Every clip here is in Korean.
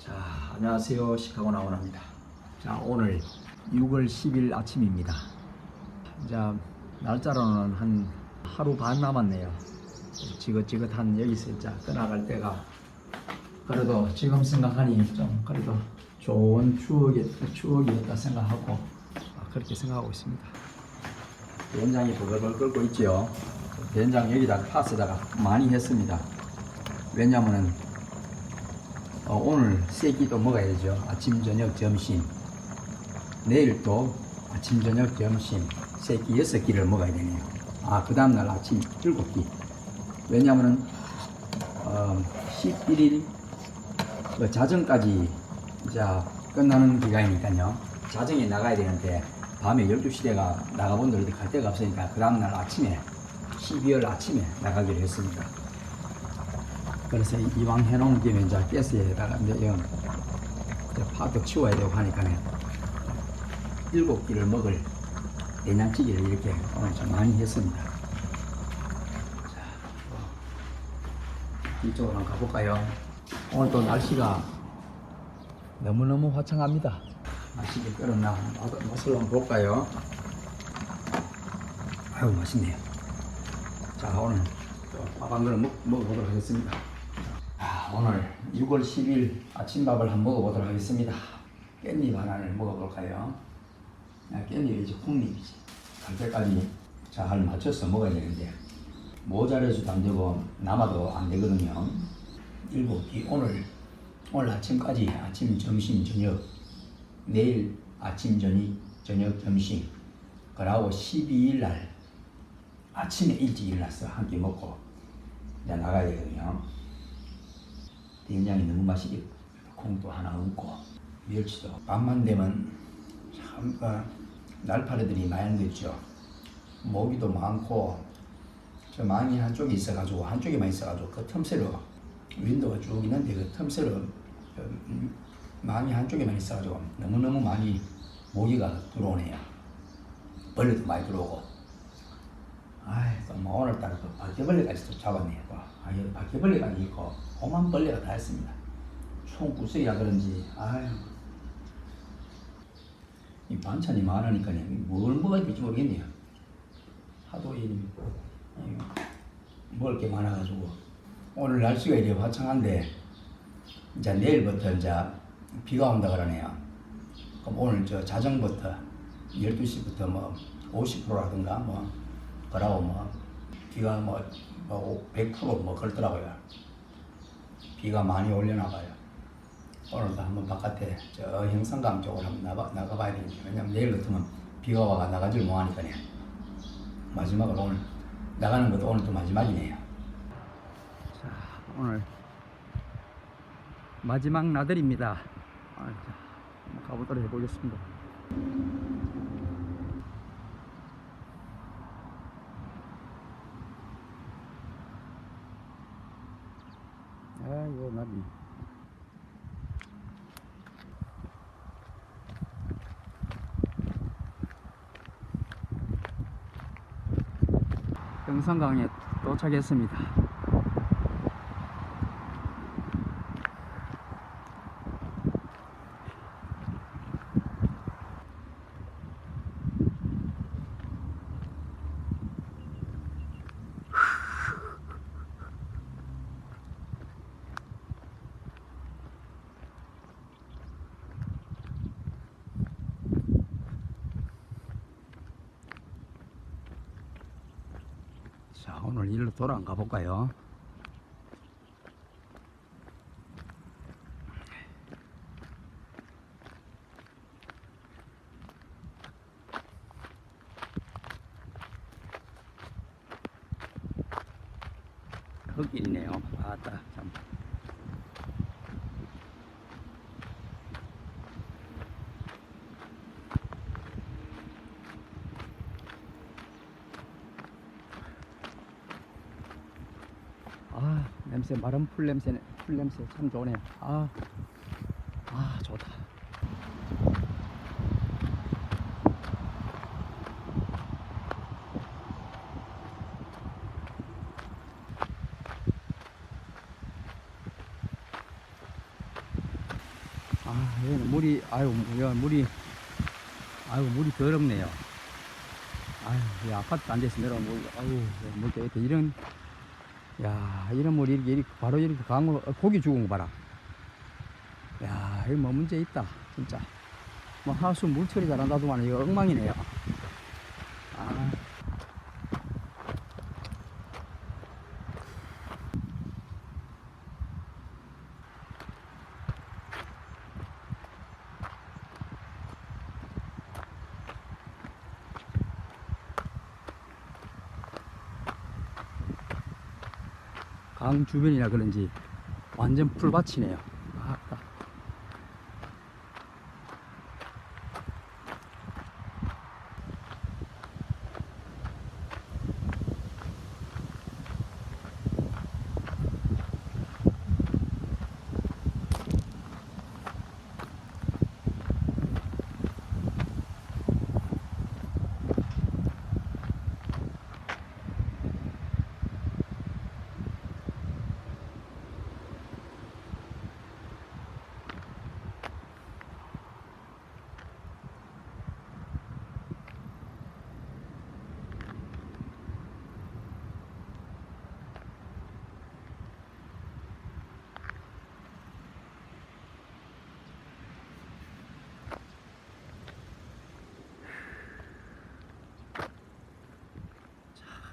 자, 안녕하세요. 시카고 나원합니다. 자, 오늘 6월 10일 아침입니다. 자, 날짜로는 한 하루 반 남았네요. 지긋지긋한 여기서 자, 떠나갈 때가 그래도 지금 생각하니 좀 그래도 좋은 추억이, 추억이었다 생각하고 아, 그렇게 생각하고 있습니다. 된장이 버글버글 끓고 있지요. 된장 여기다 파스다가 많이 했습니다. 왜냐면은 어, 오늘 세 끼도 먹어야 되죠. 아침, 저녁, 점심. 내일 또 아침, 저녁, 점심 세 끼, 여섯 끼를 먹어야 되네요. 아, 그 다음날 아침 일곱 끼. 왜냐면은 어, 11일 그 자정까지 자 끝나는 기간이니까요. 자정에 나가야 되는데 밤에 12시 대가 나가본 데 어디 갈 데가 없으니까 그 다음날 아침에 12월 아침에 나가기로 했습니다. 그래서 이왕 해놓은 김에 이제 가스에다가 이제 이제 파도 치워야 되고 하니까는 일곱 끼를 먹을 된장찌개를 이렇게 오늘 좀 많이 했습니다. 자, 뭐 이쪽으로 한번 가볼까요? 오늘 또 날씨가 너무너무 화창합니다. 맛있게 끓었나 맛- 맛을 한번 볼까요? 아유 맛있네요. 자 오늘 밥한 그릇 먹, 먹어보도록 하겠습니다. 아, 오늘 6월 10일 아침밥을 한번 먹어보도록 하겠습니다. 깻잎 하나를 먹어볼까요? 아, 깻잎이지 콩잎이지. 갈 때까지 잘 맞춰서 먹어야 되는데 모자라서도 안 되고 남아도 안 되거든요. 일곱 끼 오늘 오늘 아침까지 아침 점심 저녁 내일 아침 저녁 저녁 점심 그러고 12일 날 아침에 일찍 일어나서 한 끼 먹고 이제 나가야 되거든요. 된장이 너무 맛있게 콩도 하나 얹고 멸치도 밤만 되면 참 어, 날파리들이 많이 있죠. 모기도 많고 저 망이 한쪽에 있어가지고 한쪽에만 있어가지고 그 틈새로 윈도우가 쭉 있는데 그 틈새로 그, 음, 망이 한쪽에만 있어가지고 너무너무 많이 모기가 들어오네요. 벌레도 많이 들어오고 아이, 또뭐 오늘따라 또 바퀴벌레까지 또 잡았네요. 또. 아, 여기 바퀴벌레까지 있고, 오만 벌레가 다 있습니다. 총 구석이라 그런지, 아유. 이 반찬이 많으니까 뭘 될지 모르겠네요. 하도 이, 이 먹을 게 많아가지고. 오늘 날씨가 이렇게 화창한데, 이제 내일부터 이제 비가 온다 그러네요. 그럼 오늘 저 자정부터 12시부터 뭐 50%라든가 뭐 그러고 뭐 비가 뭐, 뭐 100%뭐 그렇더라고요. 비가 많이 올려나 봐요. 오늘도 한번 바깥에 저 형산강 쪽으로 한번 나가, 나가봐야 되겠네요. 왜냐면 내일 같으면 비가 와가 나가질 못하니까요. 마지막으로 오늘 나가는 것도 오늘 또 마지막이네요. 자, 오늘 마지막 나들입니다. 아, 가보도록 해보겠습니다. 나비 영산강에 도착했습니다 자 오늘 일로 돌아 가 볼까요? 흙이네요. 아따 참 아 냄새 마른 풀 냄새 풀 냄새 참 좋네요 아, 아 좋다 여기는 물이, 아유, 야, 물이, 아유, 물이 더럽네요. 아유, 이 아파트 안 돼서 내려온 물, 아유, 물 때문에 이런, 야, 이런 물이 이렇게, 이렇게 바로 이렇게 강으로, 어, 고기 죽은 거 봐라. 야, 이거 뭐 문제 있다, 진짜. 뭐 하수 물 처리 잘한다더만 이거 엉망이네요. 아. 강 주변이라 그런지 완전 풀밭이네요. 아따.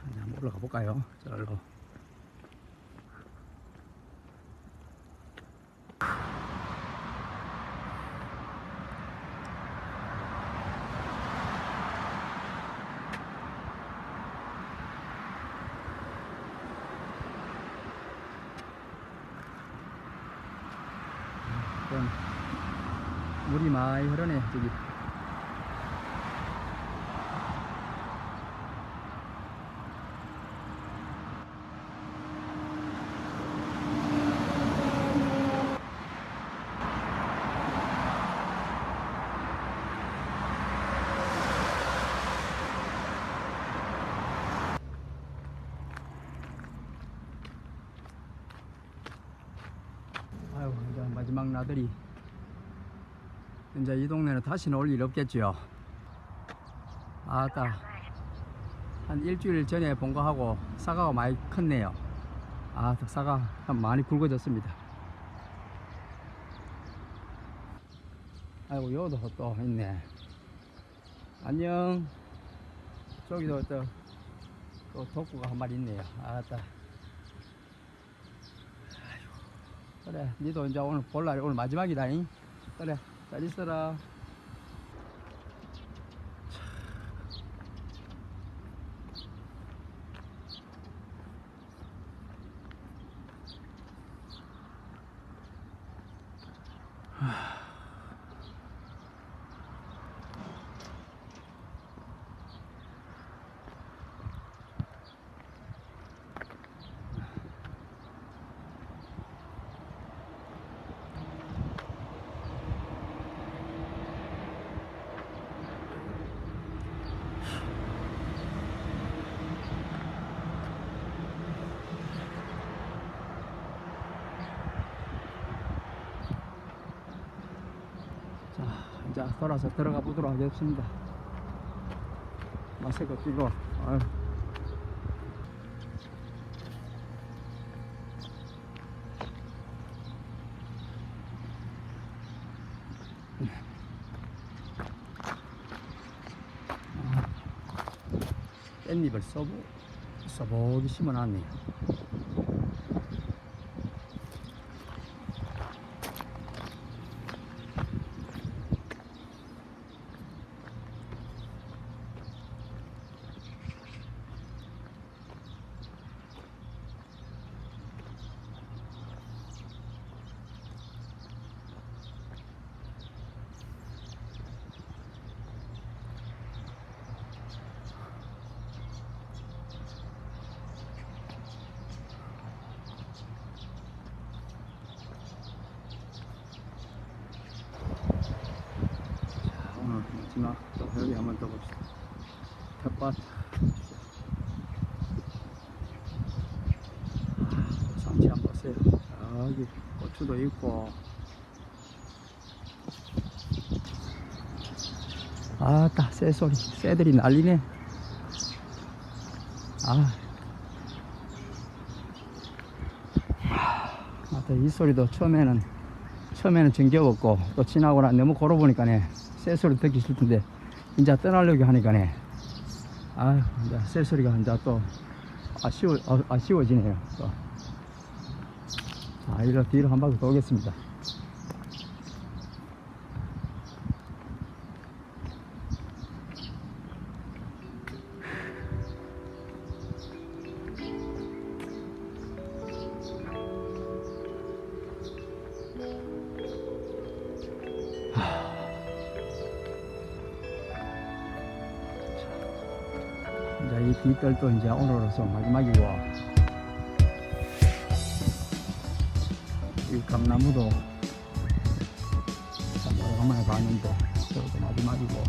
이제 한번 올라가 볼까요? 저로. 좀 물이 많이 흐르네 저기 아유 이제 마지막 나들이. 이제 이 동네는 다시는 올 일 없겠지요. 아따 한 일주일 전에 본 거 하고 사과가 많이 컸네요. 아 사과 참 많이 굵어졌습니다. 아이고 여기도 또 있네. 안녕. 저기도 또, 또 독구가 한 마리 있네요. 아따 그래, 니도 이제 오늘 볼 날이 오늘 마지막이다잉. 그래, 잘 있어라. 자, 이제 돌아서 들어가 보도록 하겠습니다. 마스크 끼고, 아유. 깻잎을 써보, 써보기 심어놨네요. 자, 오늘 마 또 여기 한번 더 봅시다. 텃밭. 아, 상치 한번 보세요. 여기 고추도 있고. 아따 새소리 새들이 난리네 아 아따 이 소리도 처음에는 처음에는 정겨웠고 또 지나고 나 너무 걸어보니까네 새소리 듣기 싫던데 이제 떠나려고 하니까네 아휴 이제 새소리가 이제 또 아쉬워 아, 아쉬워지네요 또. 아 이로 뒤로 한 바퀴 돌겠습니다 뒤뜰도 이제 오늘로서 마지막이고. 이 감나무도 참 오래간만에 봤는데 저것도 마지막이고